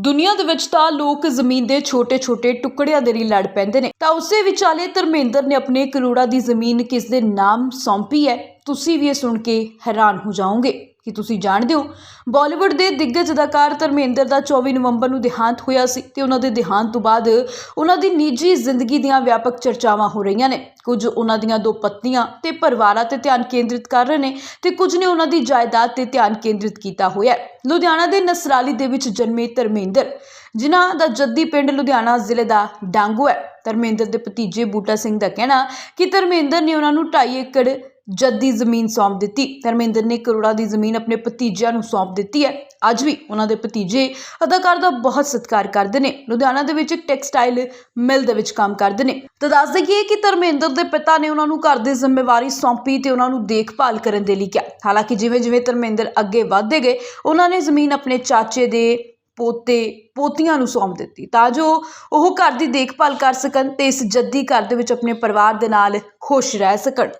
ਦੁਨੀਆ ਦੇ ਵਿੱਚ ਤਾਂ ਲੋਕ ਜ਼ਮੀਨ ਦੇ ਛੋਟੇ-ਛੋਟੇ ਟੁਕੜਿਆਂ ਦੇ ਲਈ ਲੜ ਪੈਂਦੇ ਨੇ। ਤਾਂ ਉਸੇ ਵਿਚਾਲੇ ਧਰਮੇਂਦਰ ਨੇ ਆਪਣੇ ਕਰੋੜਾਂ ਦੀ ਜ਼ਮੀਨ ਕਿਸ ਦੇ ਨਾਮ ਸੌਂਪੀ ਹੈ? ਤੁਸੀਂ ਵੀ ਇਹ ਸੁਣ ਕੇ ਹੈਰਾਨ ਹੋ ਜਾਓਗੇ। ਕਿ ਤੁਸੀਂ ਜਾਣਦੇ ਹੋ, ਬਾਲੀਵੁੱਡ ਦੇ ਦਿੱਗਜ ਅਦਾਕਾਰ ਧਰਮੇਂਦਰ ਦਾ 24 ਨਵੰਬਰ ਨੂੰ ਦੇਹਾਂਤ ਹੋਇਆ ਸੀ ਤੇ ਉਹਨਾਂ ਦੇ ਦੇਹਾਂਤ ਤੋਂ ਬਾਅਦ ਉਹਨਾਂ ਦੀ ਨਿੱਜੀ ਜ਼ਿੰਦਗੀ ਦੀਆਂ ਵਿਆਪਕ ਚਰਚਾਵਾਂ ਹੋ ਰਹੀਆਂ ਨੇ। ਕੁਝ ਉਹਨਾਂ ਦੀਆਂ ਦੋ ਪਤਨੀਆਂ ਤੇ ਪਰਿਵਾਰਾਂ ਤੇ ਧਿਆਨ ਕੇਂਦਰਿਤ ਕਰ ਰਹੇ ਨੇ ਤੇ ਕੁਝ ਨੇ ਉਹਨਾਂ ਦੀ ਜਾਇਦਾਦ ਤੇ ਧਿਆਨ ਕੇਂਦਰਿਤ ਕੀਤਾ ਹੋਇਆ ਹੈ। ਲੁਧਿਆਣਾ ਦੇ ਨਸਰਾਲੀ ਦੇ ਵਿੱਚ ਜਨਮੇ ਧਰਮੇਂਦਰ, ਜਿਨ੍ਹਾਂ ਦਾ ਜੱਦੀ ਪਿੰਡ ਲੁਧਿਆਣਾ ਜ਼ਿਲ੍ਹੇ ਦਾ ਡਾਂਗੋ ਹੈ। ਧਰਮੇਂਦਰ ਦੇ ਭਤੀਜੇ ਬੂਟਾ ਸਿੰਘ ਦਾ ਕਹਿਣਾ ਕਿ ਧਰਮੇਂਦਰ ਨੇ ਉਹਨਾਂ ਨੂੰ 2.5 ਏਕੜ ਜੱਦੀ ਜ਼ਮੀਨ ਸੌਂਪ ਦਿੱਤੀ। ਧਰਮਿੰਦਰ ਨੇ ਕਰੋੜਾਂ ਦੀ ਜ਼ਮੀਨ ਆਪਣੇ ਭਤੀਜਿਆਂ ਨੂੰ ਸੌਂਪ ਦਿੱਤੀ ਹੈ। ਅੱਜ ਵੀ ਉਹਨਾਂ ਦੇ ਭਤੀਜੇ ਅਦਾਕਾਰ ਦਾ ਬਹੁਤ ਸਤਿਕਾਰ ਕਰਦੇ ਨੇ। ਲੁਧਿਆਣਾ ਦੇ ਵਿੱਚ ਇੱਕ ਟੈਕਸਟਾਈਲ ਮਿਲ ਦੇ ਵਿੱਚ ਕੰਮ ਕਰਦੇ ਨੇ। ਤਾਂ ਦੱਸ ਦੇਈਏ ਕਿ ਧਰਮਿੰਦਰ ਦੇ ਪਿਤਾ ਨੇ ਉਹਨਾਂ ਨੂੰ ਘਰ ਦੀ ਜ਼ਿੰਮੇਵਾਰੀ ਸੌਂਪੀ ਤੇ ਉਹਨਾਂ ਨੂੰ ਦੇਖਭਾਲ ਕਰਨ ਦੇ ਲਈ ਕਿਹਾ। ਹਾਲਾਂਕਿ ਜਿਵੇਂ ਜਿਵੇਂ ਧਰਮਿੰਦਰ ਅੱਗੇ ਵਧਦੇ ਗਏ, ਉਹਨਾਂ ਨੇ ਜ਼ਮੀਨ ਆਪਣੇ ਚਾਚੇ ਦੇ ਪੋਤੇ, ਪੋਤੀਆਂ ਨੂੰ ਸੌਂਪ ਦਿੱਤੀ ਤਾਂ ਜੋ ਉਹ ਘਰ ਦੀ ਦੇਖਭਾਲ ਕਰ ਸਕਣ ਤੇ ਇਸ ਜੱਦੀ ਘਰ ਦੇ ਵਿੱਚ ਆਪਣੇ ਪਰਿਵਾਰ ਦੇ ਨਾਲ ਖੁਸ਼ ਰਹਿ ਸਕਣ।